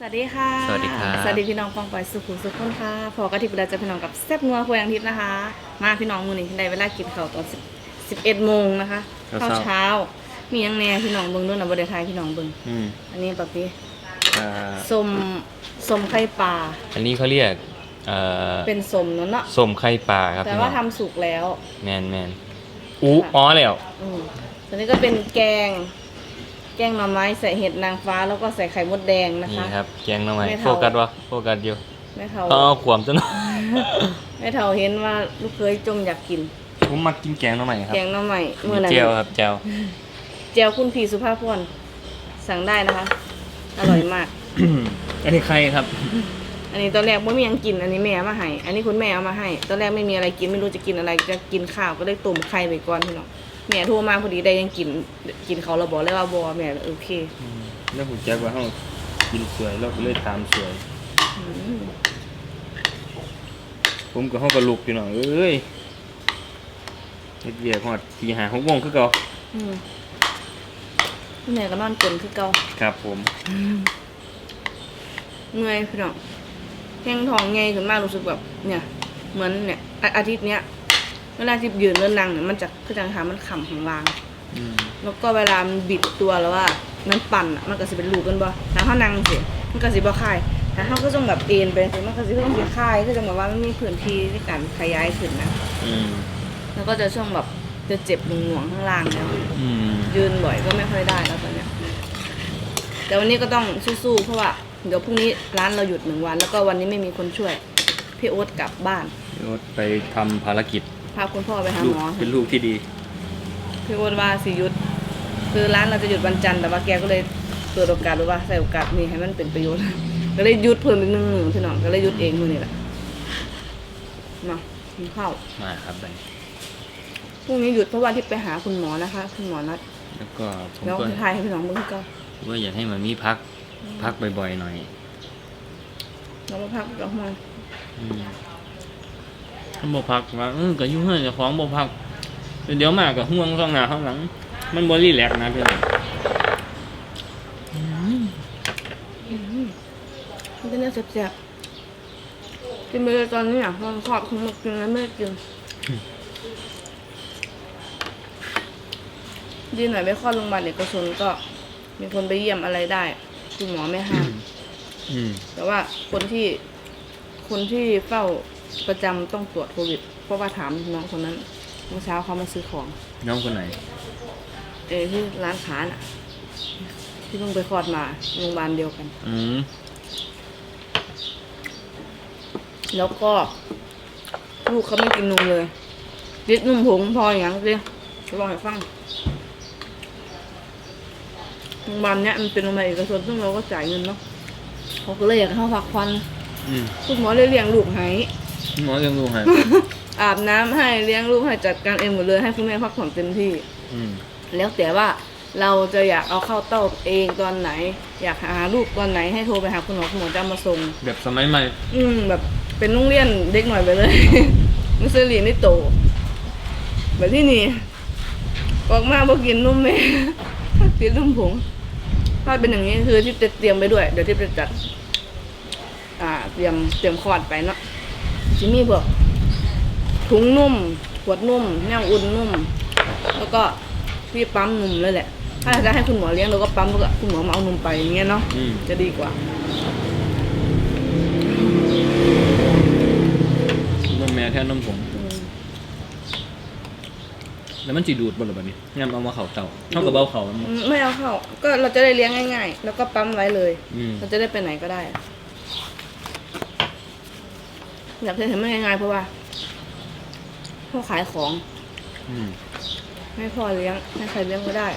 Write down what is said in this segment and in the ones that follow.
สวัสดีค่ะสวัสดีครับสวัสดีพี่น้องฟองปอยสุขุมสุขคนค่ะพอกระทิบเราจะพี่น้องกับแซ่บนัวครัวยังทิพย์นะคะ มาพี่น้องมือนี้ได้เวลากินข้าวตอนสิบเอ็ดโมงนะคะข้าวเช้า มีหยังแหน่พี่น้องเบิ้งด้วยนะบไดไทยพี่น้องเบิ้งอืมอันนี้ปะพี่อ่าส้มส้มไข่ปลาอันนี้เขาเรียกเอ่อเป็นส้มเนาะเนาะส้มไข่ปลาครับแต่พี่น้ว่าองทำสุกแล้ว แมนแมนอู้อ๋อแล้วอืมอันนี้ก็เป็นแกง แกงหน่อไม้ใส่เห็ดนางฟ้าแล้วก็ใส่ไข่มดแดงนะนี่คะครับแกงหน่อไม้ไม่โฟเท่ากัสวะโฟกัสอยู่แม่เท่าต้องเอาขวามซะหน่อยแม่เท่าเห็นว่าลูกเคยจงอยากกิน ผมมากินแกงหน่อไม้ครับแกงหน่อไม้เมื่อไหร่เจียวครับเจียวเจลคุณพีสุภาพพรสั่งได้นะคะ อร่อยมาก อันนี้ใครครับ อันนี้ตอนแรกไม่มีหยังกินอันนี้แม่เอามาให้ อันนี้คุณแม่เอามาให้ ตอนแรกไม่มีอะไรกินไม่รู้จะกินอะไรจะกินข้าวก็เลยต้มไข่ไปก่อนพี่น้อง แม่โทรมาพอดีได้ยังกินกินเขาเราบอกเลยว่าบอแม่โอเคแล้วผมแจ็คว่าเขากินสวยแล้วก็เลยตามสวยอืมผมกับเขาก็ลุกพี่น้องเอ้ยเฮ็ดเบียร์ฮอดตีหาหกโมงคือเก่าอืมคุณแม่ก็นอนกลนคือเก่าครับผมเมื่อยพี่น้องแข้งท้องไงขึ้นมากรู้สึกแบบเนี่ย เหมือนเนี่ยอาอาทิตย์เนี้ย เวลาที่ยืนเลื่อนนั่งเนี่ยมันจะคือจังหามันขำของวาง อืมแล้วก็เวลามันบิดตัวแล้วว่ามันปั่นอะมันก็สิเป็นลูกกันบ่ถ้าเขานั่งสิมันก็สิบ่คายถ้าเขาก็ต้องแบบเอ็นไปสิมันก็สิต้องสิคายก็จะแบบว่ามันมีพื้นที่ในการขยายขึ้นนะอืมแล้วก็จะช่วงแบบจะเจ็บหน่วงๆข้างล่างแล้ว อืมยืนบ่อยก็ไม่ค่อยได้แล้วตอนเนี้ยแต่วันนี้ก็ต้องสู้ๆเพราะว่าเดี๋ยวพรุ่งนี้ร้านเราหยุดหนึ่งวัน แล้วก็วันนี้ไม่มีคนช่วย พี่โอ๊ตกลับบ้าน พี่โอ๊ตไปทำภารกิจ พาคุณพ่อไปหาลูหกมอเป็นลูกที่ดี พี่โอ๊ตว่าสิหยุด คือร้านเราจะหยุดวันจันทร์แต่ว่าแกก็เลยเปิดโอกาสหรือว่าใส่โอกาสนี้ให้มันเป็นประโยชน์ ก็เลยหยุดเพิ่มอีกหนึ่งหนึ่งพี่น้องก็เลยหยุดเองมือนี่แหละมากินข้าวมาครับไปพรุ่งนี้หยุดเพราะว่าที่ไปหาคุณหมอนะคะ คุณหมอนัดแล้วก็ผมแล้วก็ทายให้พี่น้องเบิ่งก็ว่าอยากให้มันมีพัก พักบ่อยๆหน่อยเรามาพักกับมันอืมถ้า บ่พักว่าเออก็ยุ่งเฮือนเจ้าของบ่พัก เดี๋ยวมาก็ห่วงข้างหน้าข้างหลัง มันบ่รีแลกซ์นะพี่น้องมันจะเนี่ยแซ่บๆกินไปเลยตอนนี้อะตอนขอบคุณมากินแล้วไม่ได้กิน ดีหน่อยไปคลอดโรงพยาบาลเอกชนก็มีคนไปเยี่ยมอะไรได้ คุณหมอไม่ห้าม อืม แต่ว่าคนที่คนที่เฝ้า ประจำต้องตรวจโควิด เพราะว่าถามน้องคนนั้นเมื่อเช้าเขามาซื้อของ น้องคนไหน เออที่ร้านค้าน่ะ ที่เพิ่งไปคลอดมาโรงพยาบาลเดียวกัน อืมแล้วก็ ลูกเขาไม่กินนมเลยดิดนมผงพออย่างสิจะลองให้ฟังโรงพยาบาลเนี้ยมันเป็นโรงพยาบาลเอกชนซึ่งเราก็จ่ายเงินเนาะเขาก็เลยอยากให้เขาพักผ่อนอืม คุณหมอเลยเลี้ยงลูกให้ หมอเลี้ยงลูกให้ อาบน้ำให้เลี้ยงลูกให้จัดการเองหมดเลยให้คุณแม่พักผ่อนเต็มที่ อืม แล้วแต่ว่าเราจะอยากเอาเข้าเต้าเองตอนไหน อยากหาลูกตอนไหนให้โทรไปหาคุณหมอคุณหมอจะเอามาส่ง แบบสมัยใหม่ อืมแบบเป็นโรงเรียนเด็กหน่อยไปเลย มุสลิมนี่โต แบบที่นี่ออกมาบอกินนุ่มแม่ กินนุ่มผงถ้าเป็นอย่างนี้คือที่จะเตรียมไปด้วย เดี๋ยวที่จะจัด อ่า เตรียมเตรียมคลอดไปเนาะ จิมีพวกถุงนุ่ม ขวดนุ่มแนวอุ่นนุ่ม แล้วก็ที่ปั๊มนมเลยแหละ ถ้าจะให้คุณหมอเลี้ยงเราก็ปั๊มแล้วก็คุณหมอมาเอานมไปอย่างเงี้ยเนาะอืม จะดีกว่า นมแม่แค่นมผงอืมแล้วมันสิดูดบ่ล่ะบัดนี้งั้นเอามาเข้าเตาเท่ากับเบ้าเขามันอืมไม่เอาเข้า ก็เราจะได้เลี้ยงง่าย ๆ แล้วก็ปั๊มไว้เลย อืม เราจะได้ไปไหนก็ได้ อยากจะเห็นมันง่ายๆเพราะว่าพ่อขายของ อืมให้พ่อเลี้ยงให้ใครเลี้ยงก็ได้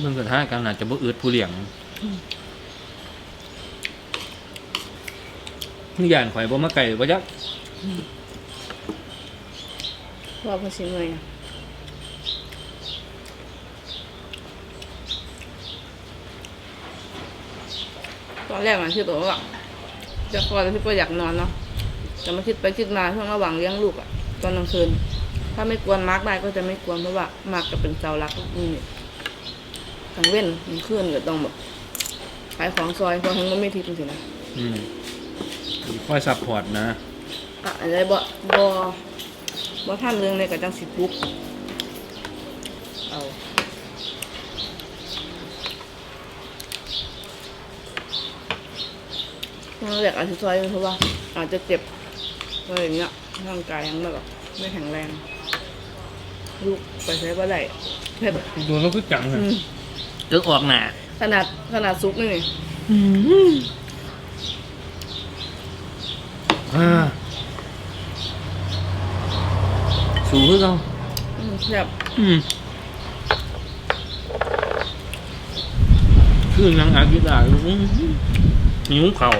เบิ่งสถานการณ์น่าจะบ่อึดผู้เลี้ยงนี่ย่านข่อยบ่มาไกลบ่จักว่าเพ่อชิมเลยอะ อนแรกมันคิดตัวว่า จะคลอดแล้วพี่ก็อยากนอนเนาะแต่มาคิดไปคิดมาช่วงระหว่างเลี้ยงลูกอะตอนกลางคืน ถ้าไม่กวนมาร์กได้ก็จะไม่กวนเพราะว่ามาร์กก็เป็นเสาหลักนี่ทางเว้นมันขึ้นก็ต้องแบบขายของซอยเพราะทั้งมันไม่ทิพย์จริงๆนะอืมค่อยซัพพอร์ตนะอะอะไรบ่บ่บ่ท่านเรื่องในกับจังสิปุ๊บเอา เราอยากอาจจะซอยเพราะว่า อาจจะเจ็บอะไรอย่างเงี้ยร่างกายยังไม่แบบไม่แข็งแรง ลูกไปใช้บ่ได้เผ็ดดูแล้วคือจังอืเลยมตึกออกหนาขนาดขนาดซุปนี่นี่อ่าสูคือเขาอืมแบบอืมคือยังอากิได้อยู่อื้อหือมีหุ้งเข่า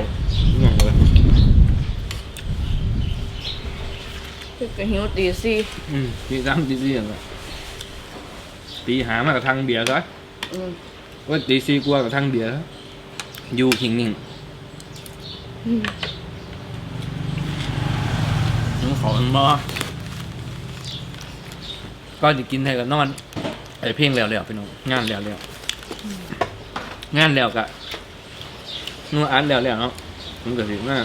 อย่างเลยคือกระหิวตีซี่อืมตีสามตีสี่อย่างเลยตีหามากับทางเบียร์ซะอืมว่าตีสี่กลัวกับทางเบียร์ซะอยู่หิงนิ่งอืมหิวเขาอันบ่ก็จะกินให้กับนอนไอ้เพลงแล้วแล้วพี่น้องงานแล้วแล้วงานแล้วกะนัวอันแล้วแล้วเนาะ มันก็ถือว่า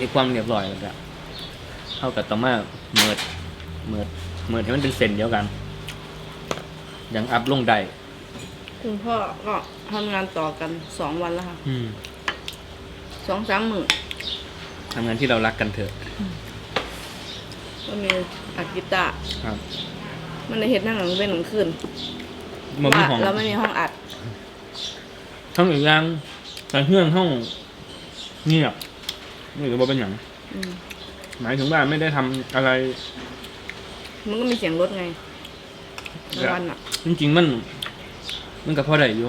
มีความเรียบร้อยแล้วกะเท่ากับต่อมาเมิดเมิดเมิดให้มันเป็นเส้นเดียวกัน ยังอัพลงได้คุณพ่อก็ทำงานต่อกันสองวันแล้วค่ะอืมสองสามหมื่นทำงานที่เรารักกันเถอะ ก็มีอัดกีตาร์ครับมันในเห็ดนั่งหลังเป็นหลังคืนมันมีว่าห้องเราไม่มีห้องอัดห้องอีกอย่างแต่เฮืองห้อง เงียบนี่ก็บ่เป็นอย่างอืมหมายถึงว่าไม่ได้ทำอะไร มันก็มีเสียงรถไงกลางวันอะ จริงๆมัน มันก็พอได้อยู่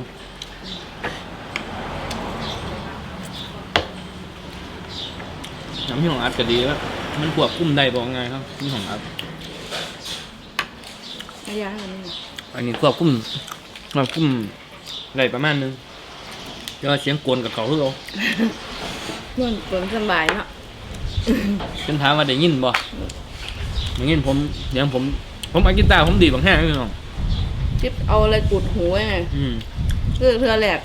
น้ำที่ของอัดก็ดีแล้วมันควบคุมได้บอกไงครับที่ของอัดไม่ยากให้มันนี่อันนี้ควบคุมควบคุมได้ประมาณนึงแต่ว่าเสียงกวนกับเขาคือเรา เพื่อนเปิดสบายเนาะเป็นถามว่าได้ยินบ่ได้ยินผมเดี๋ยวผม ผมเอากีตาร์ผมดีดบางแห้งพี่น้องคิดเอาอะไรกุดหูไว้ไงอืมคือเธอแหลก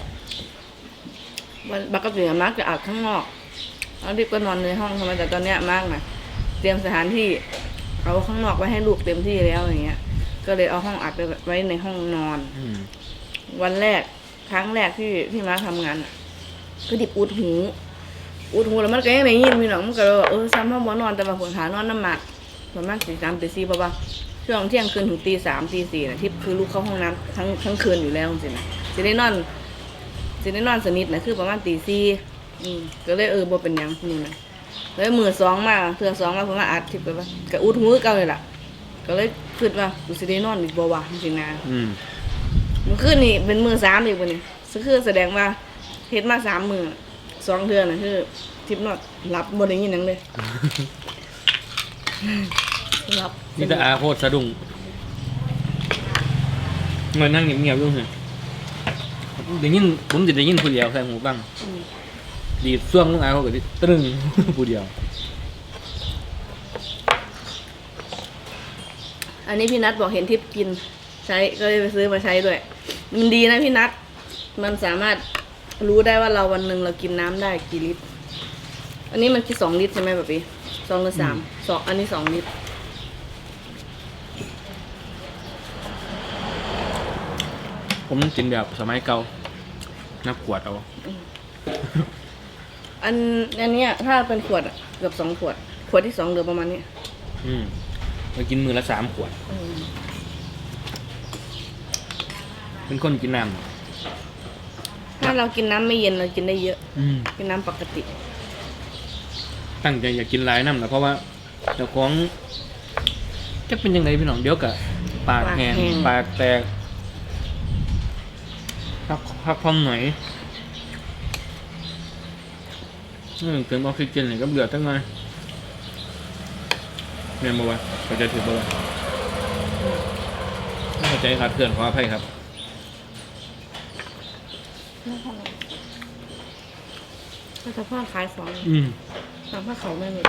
วันปกติอะมักจะอัดข้างนอกแล้วที่ก็นอนในห้องทำไมแต่ตอนเนี้ยมากนะเตรียมสถานที่ เอาข้างนอกไว้ให้ลูกเต็มที่แล้วอย่างเงี้ย ก็เลยเอาห้องอัดไปไว้ในห้องนอน อืมวันแรกครั้งแรกที่ที่มาทำงานอะก็ดิบอุดหู อุดหูแล้วมันก็ยังได้ยินพี่น้องมันก็เลยว่าเออซ้ำห้องบ่นอนแต่ว่าผลหานอนน้ำหมักประมาณตีสามตีสี่ป่ะปะช่วงเที่ยงคืนถึงตีสามตีสี่นะที่คือลูกเข้าห้องน้ำทั้งทั้งคืนอยู่แล้วจริงๆนะจะได้นอนจะได้นอนสนิทนะคือประมาณตีสี่อืมก็เลยเออบ่เป็นหยังนี่นะแล้วมือสองมาเทือสองมาผมมาอัดทิปไปว่าก็อุดหูคือเก่าเลยล่ะ ก็เลยคิดว่ากูสิได้นอนอีกบ่วะจริงๆนะอืมมันขึ้นนี่เป็นมือสามอีกวันนี้คือแสดงว่าเฮ็ดมาสามมือ สองเดือนน่ะคือทิปนอดรับบ่ได้ยินหยังเลยรับนี่ตาอาโคตรสะดุ้งเงินนั่งเงียบๆอยู่เหรอได้ยินผมจะได้ยินผู้เดียวใส่หูบ้างอืมดีดช่วงลุงอาเขาก็ดิตรึงผู้เดียว อันนี้พี่นัทบอกเห็นทิปกิน ใช้ก็เลยไปซื้อมาใช้ด้วย มันดีนะพี่นัทมันสามารถ รู้ได้ว่าเราวันหนึ่งเรากินน้ำได้กี่ลิตร อันนี้มันคิดสองลิตรใช่ไหมแบบนี้สองหรือสามสองอันนี้สองลิตร ผมกินแบบสมัยเก่านับขวดเอา อันอันเนี้ยถ้าเป็นขวดอะเกือบสองขวด ขวดที่สองเหลือประมาณนี้อืมไปกินมือละสามขวดอืมเป็นคนกินน้ถ้าเรากินน้ำไม่เย็นเรากินได้เยอะำอืมกินน้ำปกติ ตั้งใจอยากกินหลายน้ำนะเพราะว่าเจ้าของจะเป็นยังไงพี่น้องเดี๋ยวกะปากแห้งปากแห้ง ปากแตกพักพักพองหน่อยอืมเติมออกซิเจนเลยก็เบื่อตั้งไงเรียนมาว่าเข้าใจถือบ่ว่าไม่เข้าใจครับเพื่อนขออภัยครับ ถ้าจะพ่อขายของอืมตามพ่อเขาไม่มี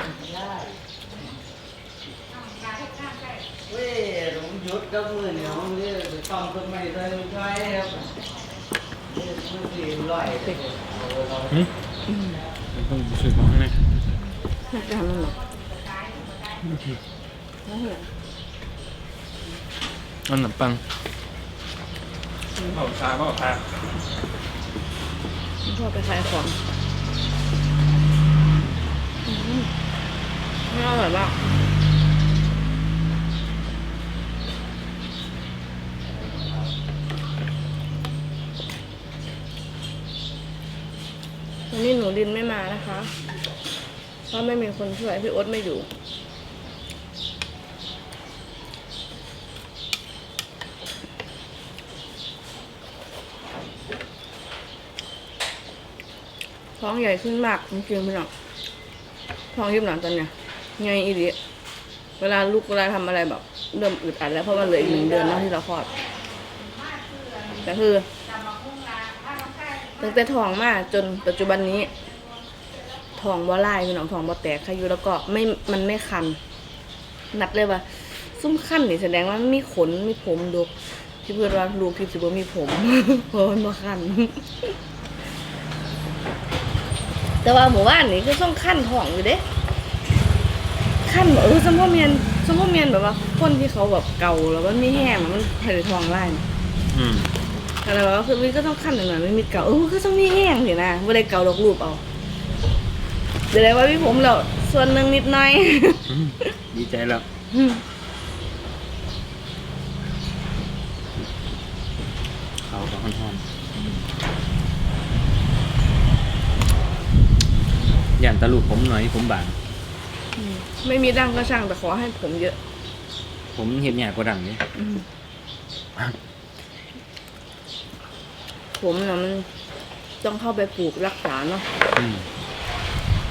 เว้ยผมหยุดกับมือเนี่ยผมเรียกไปต้อมต้นไม้เลยไม่ใช่ครับหืมต้องซื้อของไงน่าจะทำมันหรอแล้วเหรออันหนับปังเอาชาเอาชา พ่อไปขายของไม่อร่อยมากวันนี้หนูดินไม่มานะคะ เพราะไม่มีคนช่วยพี่โอ๊ตไม่อยู่ ท้องใหญ่ขึ้นมากจริงๆพี่น้องท้องยิบหลังตอนเนี้ยไงอีดีเวลาลูกเวลาทำอะไรแบบเริ่มอึดอัดแล้วเพราะมันเหลืออีกหนึ่งเดือนเนาะที่เราคลอดแต่คือตั้งแต่ท้องมาจนปัจจุบันนี้ท้องบ่ลายพี่น้องท้องบ่แตกใครอยู่แล้วก็ไม่มันไม่คัน นับเลยว่าซุ้มคันนี่แสดงว่ามีขนมีผมดูที่เพื่อนว่าลูกที่สิบ่มีผมเพราะมันบ่คัน แต่ว่าหมู่บ้านนี่คือต้องขั้นท้องอยู่เด้ขั้นแบบเออสมมติเมียนสมมติเมียนแบบว่าคนที่เขาแบบเก่าแล้วมันไม่แห้งมันใส่ท้องไล่อืมแต่แบบว่าคือมันก็ต้องขั้นหน่อยๆมันมีเก่าเออก็ต้องมีแห้งสินะไม่ได้เก่าดอกรูปเอาเดี๋ยวได้ว่าพี่ผมเราส่วนหนึ่งนิดหน่อยอืมดีใจแล้วเขาก็ค่อนๆ ย่างตะลุกผมหน่อยผมบางไม่มีดังก็ช่างแต่ขอให้ผมเยอะ ผมเห็นใหญ่กว่าดังนี่อืมผมเนาะมันต้องเข้าไปปลูกรักษาเนาะอืม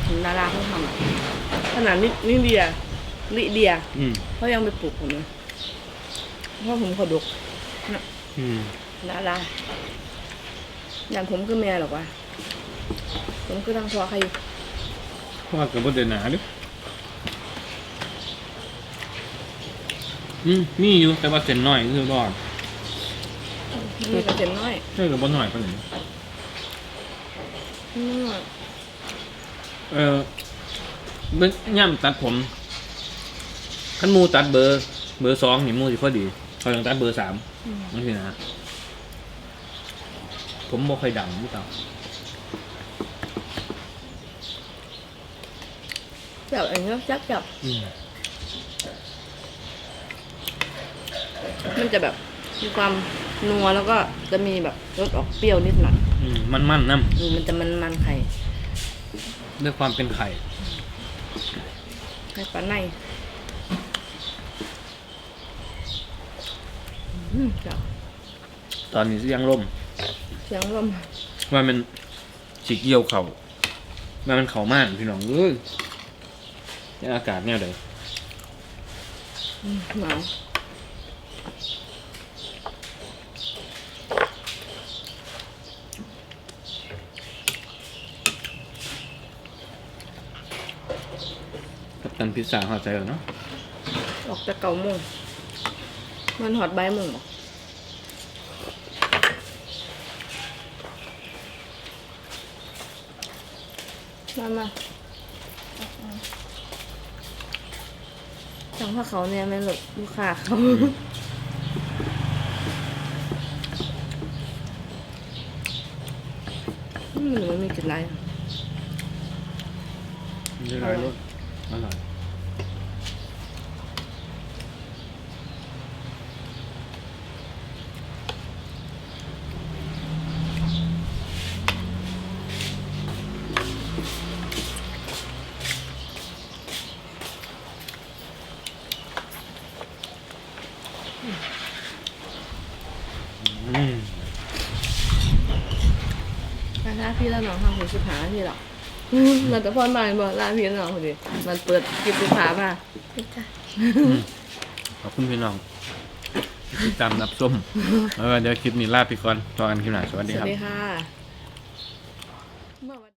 เห็นดาราเขาทำอะขนาดนินิเดียลิเดียอืมเขายังไปปลูกผมเลยเพราะผมเขาดกนะอืมดาราอย่างผมคือแม่หรอกวะผมคือทั้งพอใครอยู่ เพราะว่าเกิดบนเดินหนาดิอืมมีอยู่แต่ว่าเส้นน้อยคือรอดมีกระเซ็นน้อยใช่กับบนหน่อยปานนี้อืมเออเบิ่งย่ำตัดผมขั้นหมูตัดเบอร์ เบอร์สองนี่หมูสิพอดีเขาต้องตัดเบอร์สามนั่นคือนะ ผมบ่ค่อยดำหรือเปล่า จับอันนี้จับจับอืมมันจะแบบมีความนัวแล้วก็จะมีแบบรสออกเปรี้ยวนิดหน่อยอืมมันมันๆน้อืมมันจะมันมันๆไข่ำด้วยความเป็นไข่ ไข่ปลาในอืมจับตอนนี้เสียงลมเสียงลมว่ามันสีเกี่ยวเขาว่ามันเขามากพี่น้องเอ้ย นี่อากาศเนี่ยเดี๋ยวอืมหนาวกับตันพิซซ่าเข้าใจแล้วเนาะออกจากเก่าโมงมันหอดใบายโมงบอกมามา จังว่าเขาเนี่ยมันหลบลูกค้าเขาหรือมันมีกลิ่นอะไรเรียบร้อยเลยอร่อย อืม ลา พี่แล้วน้องทำถึงสิบหาทีหรอกมันจะพ่อมาบอกลาพี่แล้วน้องพอดีมันเปิดกิบลูกค้ามาขอบคุณพี่น้องที่ติดตามรับส้มเออเดี๋ยวคลิปนี้ลาไปก่อนต่อกันคลิปหน้าสวัสสดีควัรับสดีค่ะ